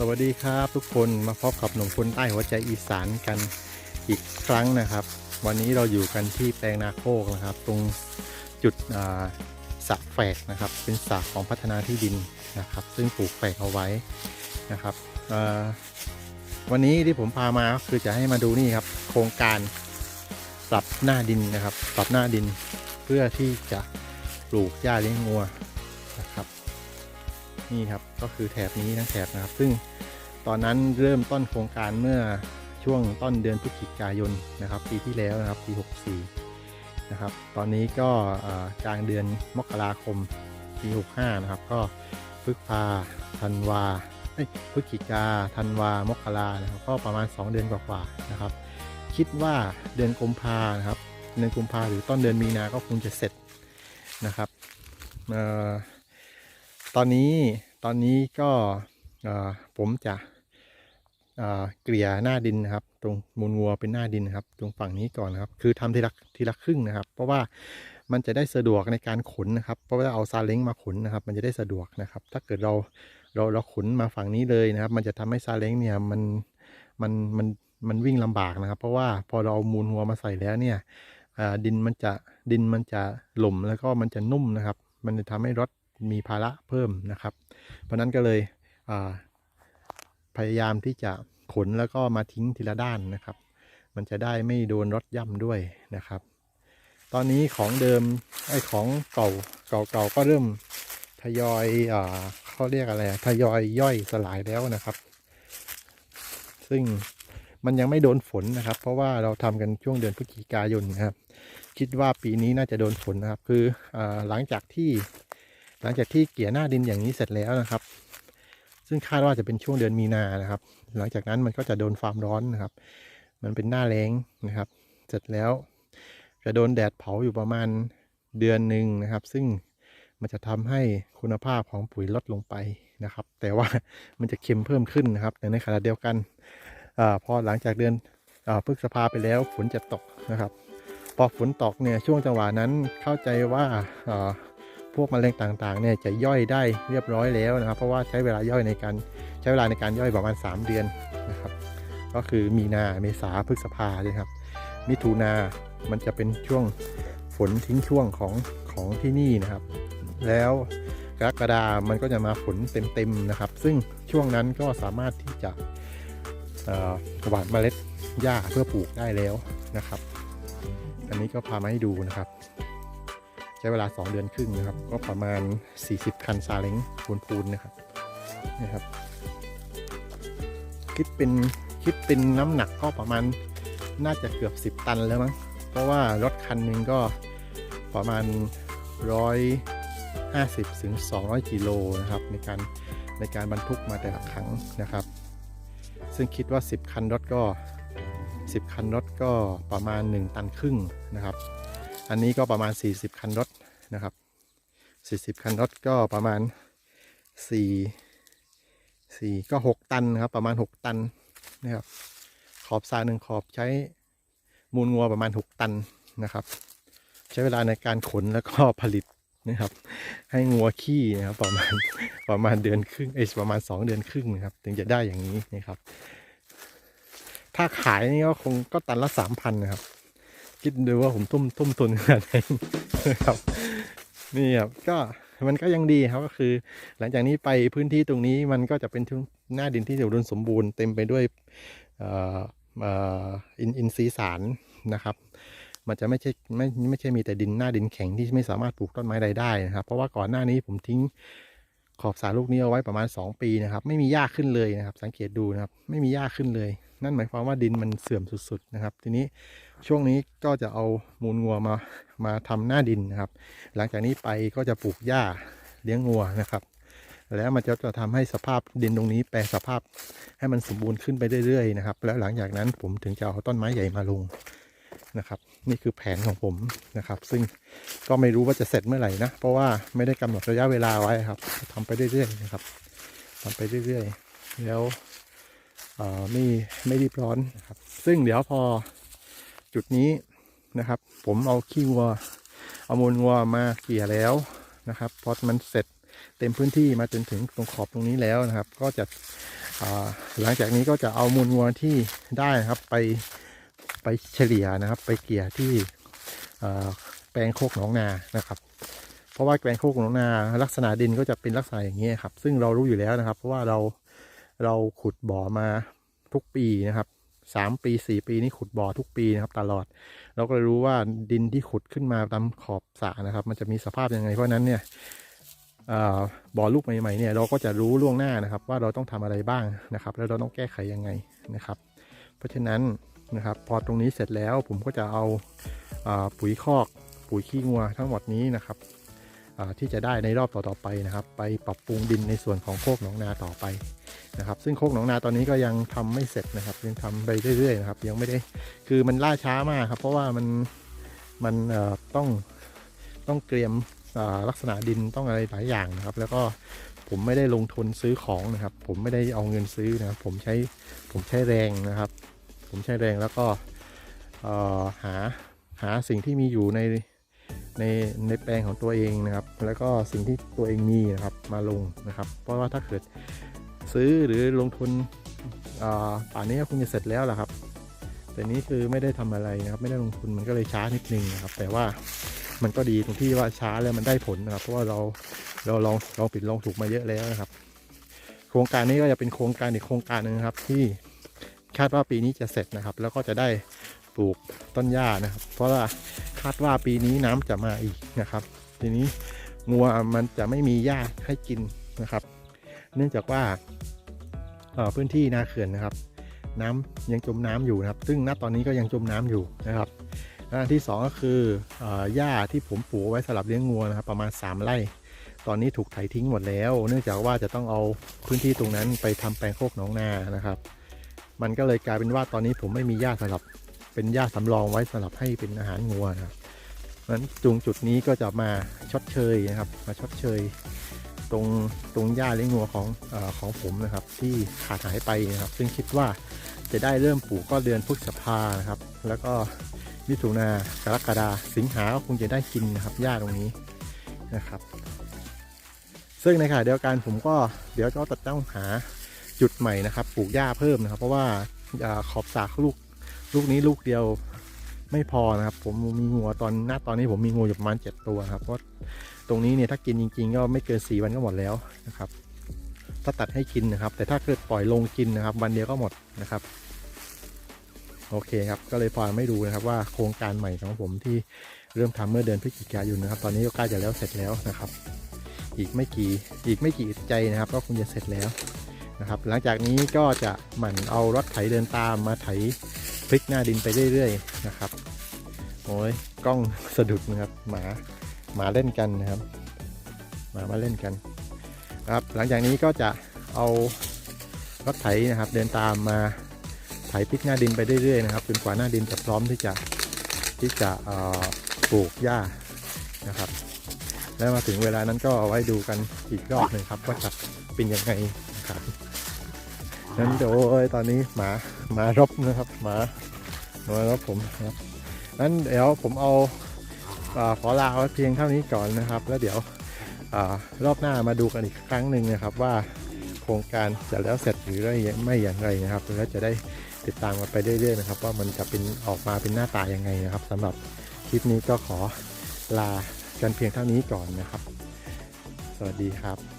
สวัสดีครับทุกคนมาพบกับหนุ่มคนใต้หัวใจอีสานกันอีกครั้งนะครับ วันนี้เราอยู่กันที่แปลงนาโคกนะครับ ตรงจุดสระแฝกนะครับ เป็นสระของพัฒนาที่ดินนะครับ ซึ่งปลูกแฝกเอาไว้นะครับวันนี้ที่ผมพามาก็คือจะให้มาดูนี่ครับ โครงการปรับหน้าดินนะครับ ปรับหน้าดินเพื่อที่จะปลูกหญ้าเลี้ยงงัว นี่ครับก็คือแถบนี้ทั้งแถบนะครับ ซึ่งตอนนั้นเริ่มต้นโครงการเมื่อช่วงต้นเดือนพฤศจิกายนนะครับ ปีที่แล้วนะครับปี 64 นะครับ ตอนนี้ก็กลางเดือนมกราคมปี 65 นะครับ ก็พฤษภาธันวาเอ้พฤศจิกาธันวามกรานะครับก็ประมาณ 2 เดือนกว่าๆนะครับ คิดว่าเดือนกุมภานะครับ เดือนกุมภาหรือต้นเดือนมีนาก็คงจะเสร็จนะครับเอ่อ ตอนนี้ตอนนี้ก็ผมจะเกลี่ยหน้าดินนะครับ ตรงมูลวัวเป็นหน้าดินนะครับ ตรงฝั่งนี้ก่อนนะครับ คือทำทีละทีละครึ่งนะครับ เพราะว่ามันจะได้สะดวกในการขนนะครับ เพราะว่าเอาซาเล้งมาขนนะครับ มันจะได้สะดวกนะครับ ถ้าเกิดเราเราเราขนมาฝั่งนี้เลยนะครับ มันจะทำให้ซาเล้งเนี่ยมันมันมันมันวิ่งลำบากนะครับ เพราะว่าพอเราเอามูลวัวมาใส่แล้วเนี่ยดินมันจะดินมันจะหล่มแล้วก็มันจะนุ่มนะครับ มันจะทำให้รถ มีภาระเพิ่มนะครับ เพราะนั้นก็เลยพยายามที่จะขนแล้วก็มาทิ้งทีละด้านนะครับ มันจะได้ไม่โดนรถย่ำด้วยนะครับ ตอนนี้ของเดิมไอ้ของเก่าเก่าเก่าก็เริ่มทยอยอ่าเขาเรียกอะไรทยอยย่อยสลายแล้วนะครับ ซึ่งมันยังไม่โดนฝนนะครับ เพราะว่าเราทำกันช่วงเดือนพฤศจิกายนนะครับ คิดว่าปีนี้น่าจะโดนฝนนะครับ คืออาหลังจากที่ หลังจากที่เกี่ยหน้าดินอย่างนี้เสร็จแล้วนะครับ ซึ่งคาดว่าจะเป็นช่วงเดือนมีนานะครับ หลังจากนั้นมันก็จะโดนความร้อนนะครับ มันเป็นหน้าแล้งนะครับ เสร็จแล้วจะโดนแดดเผาอยู่ประมาณเดือนหนึ่งนะครับ ซึ่งมันจะทำให้คุณภาพของปุ๋ยลดลงไปนะครับ แต่ว่ามันจะเค็มเพิ่มขึ้นนะครับ แต่ในขณะเดียวกันอพอหลังจากเดือนอพฤษภาไปแล้วฝนจะตกนะครับ พอฝนตกเนี่ยช่วงจังหวะนั้นเข้าใจว่าอ่า พวกมแมลงต่างๆเนี่ยจะย่อยได้เรียบร้อยแล้วนะครับ เพราะว่าใช้เวลาย่อยในการใช้เวลาในการย่อยประมาณ 3 เดือนนะครับ ก็คือมีนาเมษาพฤษภาเลยครับ มิถุนามันจะเป็นช่วงฝนทิ้งช่วงของของที่นี่นะครับ แล้วกรกฎามันก็จะมาฝนเต็มๆนะครับ ซึ่งช่วงนั้นก็สามารถที่จะหว่านเมล็ดหญ้าเพื่อปลูกได้แล้วนะครับ อันนี้ก็พามาให้ดูนะครับ ช้เวลา 2 เดือนครึ่งนะครับ ก็ประมาณ 40 คันซาเล้งพูนๆนะครับนี่ครับ คิดเป็นคิดเป็นน้ำหนักก็ประมาณน่าจะเกือบ 10 ตันแล้วมั้งเพราะว่ารถคันหนึ่งก็ประมาณ 150ถึง200กิโลนะครับในการในการบรรทุกมาแต่ละครั้งนะครับ ซึ่งคิดว่า 10 คันรถก็ 10 คันรถก็ประมาณ 1 ตันครึ่งนะครับ อันนี้ก็ประมาณ 40 คันรถนะครับ 40 คันรถก็ประมาณ 4 4 ก็ 6 ตันนะครับ ประมาณ 6 ตันนะครับ ขอบทราหนึ่งขอบใช้มูลงัวประมาณ 6 ตันนะครับ ใช้เวลาในการขนแล้วก็ผลิตนะครับ ให้งัวขี้นะครับประมาณประมาณเดือนครึ่งเอประมาณ 2 เดือนครึ่งนะครับ ถึงจะได้อย่างนี้นะครับ ถ้าขายนี่ก็คงก็ตันละ 3,000นะครับ คิดดูว่าผมทุ่มทุ่มทุนขนาดไหนนะครับนี่ครับก็มันก็ยังดีครับก็คือ หลังจากนี้ไปพื้นที่ตรงนี้มันก็จะเป็นช่งหน้าดินที่อุดมสมบูรณ์เต็มไปด้วยอินอินทรีย์สารนะครับ มันจะไม่ใช่ไม่ไม่ใช่มีแต่ดินหน้าดินแข็งที่ไม่สามารถปลูกต้นไม้ใดได้นะครับ เพราะว่าก่อนหน้านี้ผมทิ้งขอบสาลูกนี้เอาไว้ประมาณ 2 ปีนะครับ ไม่มีหญ้าขึ้นเลยนะครับ สังเกตดูนะครับ ไม่มีหญ้าขึ้นเลย นั่นหมายความว่าดินมันเสื่อมสุดๆนะครับ ทีนี้ช่วงนี้ก็จะเอามูลงัวมามาทำหน้าดินนะครับ หลังจากนี้ไปก็จะปลูกหญ้าเลี้ยงงัวนะครับ แล้วมันจะจะทำให้สภาพดินตรงนี้แปลสภาพให้มันสมบูรณ์ขึ้นไปเรื่อยๆนะครับ แล้วหลังจากนั้นผมถึงจะเอาต้นไม้ใหญ่มาลงนะครับ นี่คือแผนของผมนะครับ ซึ่งก็ไม่รู้ว่าจะเสร็จเมื่อไหร่นะ เพราะว่าไม่ได้กำหนดระยะเวลาไว้ครับทำไปเรื่อยๆนะครับทำไปเรื่อยๆ แล้ว ไม่ไม่รีบร้อนนะครับ ซึ่งเดี๋ยวพอจุดนี้นะครับ ผมเอาขี้วัวเอามูลวัวมาเกี่ยแล้วนะครับพอมันเสร็จเต็มพื้นที่มาจนถึงตรงขอบตรงนี้แล้วนะครับ ก็จะหลังจากนี้ก็จะเอามูลวัวที่ได้นะครับไปไปเฉลี่ยนะครับ ไปเกี่ยที่แปลงโคกหนองนานะครับเพราะว่าแปลงโคกหนองนา ลักษณะดินก็จะเป็นลักษณะอย่างนี้ครับ ซึ่งเรารู้อยู่แล้วนะครับ เพราะว่าเรา เราขุดบ่อมาทุกปีนะครับสามปีสี่ปีนี้ขุดบ่อทุกปีนะครับ ตลอด เราก็เลยรู้ว่าดินที่ขุดขึ้นมาตามขอบสระนะครับ มันจะมีสภาพยังไงเพราะนั้นเนี่ยบ่อลูกใหม่ๆเนี่ยเราก็จะรู้ล่วงหน้านะครับ ว่าเราต้องทำอะไรบ้างนะครับ แล้วเราต้องแก้ไขยังไงนะครับ เพราะฉะนั้นนะครับพอตรงนี้เสร็จแล้วผมก็จะเอาอาปุ๋ยคอกปุ๋ยขี้งัวทั้งหมดนี้นะครับ ที่จะได้ในรอบต่อๆไปนะครับ ไปปรับปรุงดินในส่วนของโคกหนองนาต่อไปนะครับ ซึ่งโคกหนองนาตอนนี้ก็ยังทำไม่เสร็จนะครับยังทำไปเรื่อยๆนะครับยังไม่ได้คือมันล่าช้ามากครับ เพราะว่ามันมันต้องต้องเตรียมอ่าลักษณะดินต้องอะไรหลายอย่างนะครับ แล้วก็ผมไม่ได้ลงทุนซื้อของนะครับ ผมไม่ได้เอาเงินซื้อนะครับผมใช้ผมใช้แรงนะครับ ผมใช้แรงแล้วก็หาหาสิ่งที่มีอยู่ใน ในในแปลงของตัวเองนะครับ แล้วก็สิ่งที่ตัวเองมีนะครับมาลงนะครับ เพราะว่าถ้าเกิดซื้อหรือลงทุนป่านนี้ก็คงจะเสร็จแล้วแหละครับ แต่นี้คือไม่ได้ทำอะไรนะครับ ไม่ได้ลงทุนมันก็เลยช้านิดนึงนะครับ แต่ว่ามันก็ดีตรงที่ว่าช้าแล้วมันได้ผลนะครับ เพราะว่าเราเราลองลองผิดลองถูกมาเยอะแล้วนะครับ โครงการนี้ก็จะเป็นโครงการอีกโครงการหนึ่งครับ ที่คาดว่าปีนี้จะเสร็จนะครับ แล้วก็จะได้ ปลูกต้นหญ้านะครับ เพราะว่าคาดว่าปีนี้น้ำจะมาอีกนะครับ ทีนี้งัวมันจะไม่มีหญ้าให้กินนะครับ เนื่องจากว่าพื้นที่นาเขื่อนนะครับ น้ำยังจมน้ำอยู่นะครับ ซึ่งณตอนนี้ก็ยังจมน้ำอยู่นะครับอันที่สองก็คือหญ้าที่ผมปลูกไว้สำหรับเลี้ยงงัวนะครับ ประมาณ 3 ไร่ ตอนนี้ถูกไถทิ้งหมดแล้ว เนื่องจากว่าจะต้องเอาพื้นที่ตรงนั้นไปทำแปลงโคกหนองนานะครับ มันก็เลยกลายเป็นว่าตอนนี้ผมไม่มีหญ้าสำหรับ เป็นหญ้าสำรองไว้สำหรับให้เป็นอาหารงัวนะครับเพราะฉะนั้นจุงจุดนี้ก็จะมาชดเชยนะครับ มาชดเชย ตรงตรงหญ้าเลี้ยงงัวของอของผมนะครับ ที่ขาดหายไปนะครับ ซึ่งคิดว่าจะได้เริ่มปลูกก็เดือนพฤษภานะครับ แล้วก็มิถุนากรกฎาสิงหาก็คงจะได้กินนะครับหญ้าตรงนี้นะครับ ซึ่งในขณะเดียวกันผมก็เดี๋ยวจะต้องหาจุดใหม่นะครับ ปลูกหญ้าเพิ่มนะครับ เพราะว่าอ่าขอบสากลูก ลูกนี้ลูกเดียวไม่พอนะครับ ผมมีงัวตอนหน้าตอนนี้ผมมีงูอยู่ประมาณ 7 ตัวครับเพราะตรงนี้เนี่ยถ้ากินจริง ๆ ก็ไม่เกิน4วันก็หมดแล้วนะครับ ถ้าตัดให้กินนะครับ แต่ถ้าเกิดปล่อยลงกินนะครับ วันเดียวก็หมดนะครับ โอเคครับ ก็เลยพาไม่ดูนะครับว่าโครงการใหม่ของผมที่เริ่มทำเมื่อเดือนพฤศจิกายนนะครับ ตอนนี้ก็ใกล้จะแล้วเสร็จแล้วนะครับ อีกไม่กี่อีกไม่กี่ใจนะครับ ก็คงจะเสร็จแล้วนะครับ หลังจากนี้ก็จะหมั่นเอารถไถเดินตามมาไถ พลิกหน้าดินไปเรื่อยๆนะครับโอ้ยกล้องสะดุดนะครับหมาหมาเล่นกันนะครับหมามาเล่นกันครับหลังจากนี้ก็จะเอารถไถนะครับ เดินตามมาไถพลิกหน้าดินไปเรื่อยๆนะครับจนกว่าหน้าดินจะพร้อมที่จะที่จะปลูกหญ้านะครับ แล้วมาถึงเวลานั้นก็เอาไว้ดูกันอีกรอบหนึ่งครับว่าจะเป็นยังไง นะครับนั้นโดยตอนนี้หมามารบนะครับหมามารบผมนะครับนั้นเดี๋ยวผมเอาอขอลาไว้เพียงเท่านี้ก่อนนะครับ แล้วเดี๋ยวอรอบหน้ามาดูกันอีกครั้งหนึ่งนะครับ ว่าโครงการจะแล้วเสร็จหรือไม่อย่างไรนะครับแล้วจะได้ติดตามกันไปเรื่อยๆนะครับว่ามันจะเป็นออกมาเป็นหน้าตายังไงนะครับสำหรับคลิปนี้ก็ขอลากันเพียงเท่านี้ก่อนนะครับ สวัสดีครับ